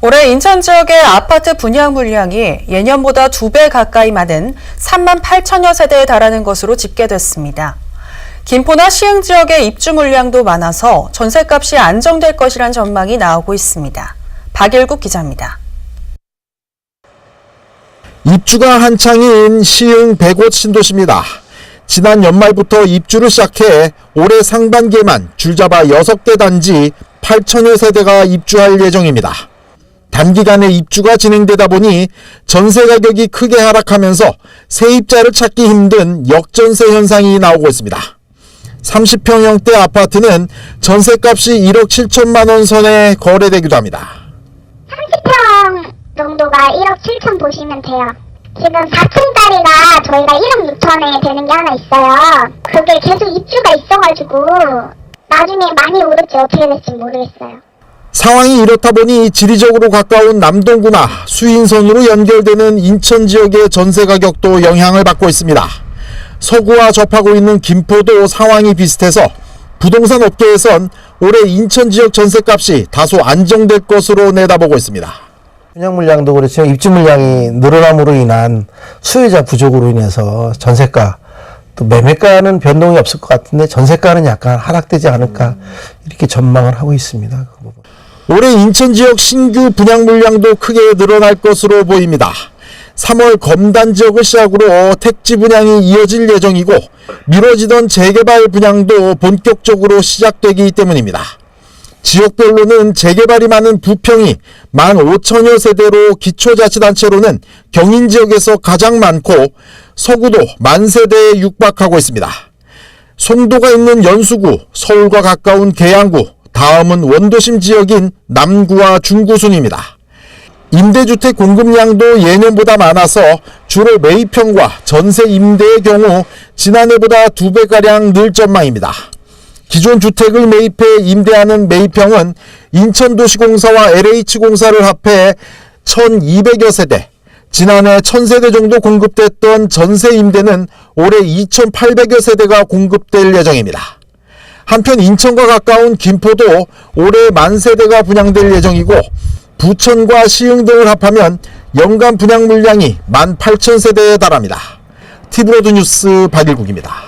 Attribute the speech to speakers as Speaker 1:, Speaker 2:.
Speaker 1: 올해 인천 지역의 아파트 분양 물량이 예년보다 두 배 가까이 많은 3만 8천여 세대에 달하는 것으로 집계됐습니다. 김포나 시흥 지역의 입주 물량도 많아서 전셋값이 안정될 것이란 전망이 나오고 있습니다. 박일국 기자입니다.
Speaker 2: 입주가 한창인 시흥 백옷 신도시입니다. 지난 연말부터 입주를 시작해 올해 상반기에만 줄잡아 6개 단지 8천여 세대가 입주할 예정입니다. 단기간에 입주가 진행되다 보니 전세 가격이 크게 하락하면서 세입자를 찾기 힘든 역전세 현상이 나오고 있습니다. 30평형대 아파트는 전세값이 1억 7천만 원 선에 거래되기도 합니다.
Speaker 3: 30평 정도가 1억 7천 보시면 돼요. 지금 4층짜리가 저희가 1억 6천에 되는 게 하나 있어요. 그게 계속 입주가 있어가지고 나중에 많이 오를지 어떻게 될지 모르겠어요.
Speaker 2: 상황이 이렇다 보니 지리적으로 가까운 남동구나 수인선으로 연결되는 인천 지역의 전세 가격도 영향을 받고 있습니다. 서구와 접하고 있는 김포도 상황이 비슷해서 부동산 업계에선 올해 인천 지역 전세값이 다소 안정될 것으로 내다보고 있습니다.
Speaker 4: 분양 물량도 그렇지만 입주 물량이 늘어남으로 인한 수요자 부족으로 인해서 전세가 또 매매가는 변동이 없을 것 같은데 전세가는 약간 하락되지 않을까 이렇게 전망을 하고 있습니다.
Speaker 2: 올해 인천 지역 신규 분양 물량도 크게 늘어날 것으로 보입니다. 3월 검단 지역을 시작으로 택지 분양이 이어질 예정이고 미뤄지던 재개발 분양도 본격적으로 시작되기 때문입니다. 지역별로는 재개발이 많은 부평이 15,000여 세대로 기초자치단체로는 경인 지역에서 가장 많고 서구도 만 세대에 육박하고 있습니다. 송도가 있는 연수구, 서울과 가까운 계양구, 다음은 원도심 지역인 남구와 중구 순입니다. 임대주택 공급량도 예년보다 많아서 주로 매입형과 전세 임대의 경우 지난해보다 두 배가량 늘 전망입니다. 기존 주택을 매입해 임대하는 매입형은 인천도시공사와 LH공사를 합해 1200여 세대, 지난해 1000세대 정도 공급됐던 전세 임대는 올해 2800여 세대가 공급될 예정입니다. 한편 인천과 가까운 김포도 올해 만 세대가 분양될 예정이고 부천과 시흥 등을 합하면 연간 분양 물량이 1 8 0 0 0 세대에 달합니다. 티브로드 뉴스 박일국입니다.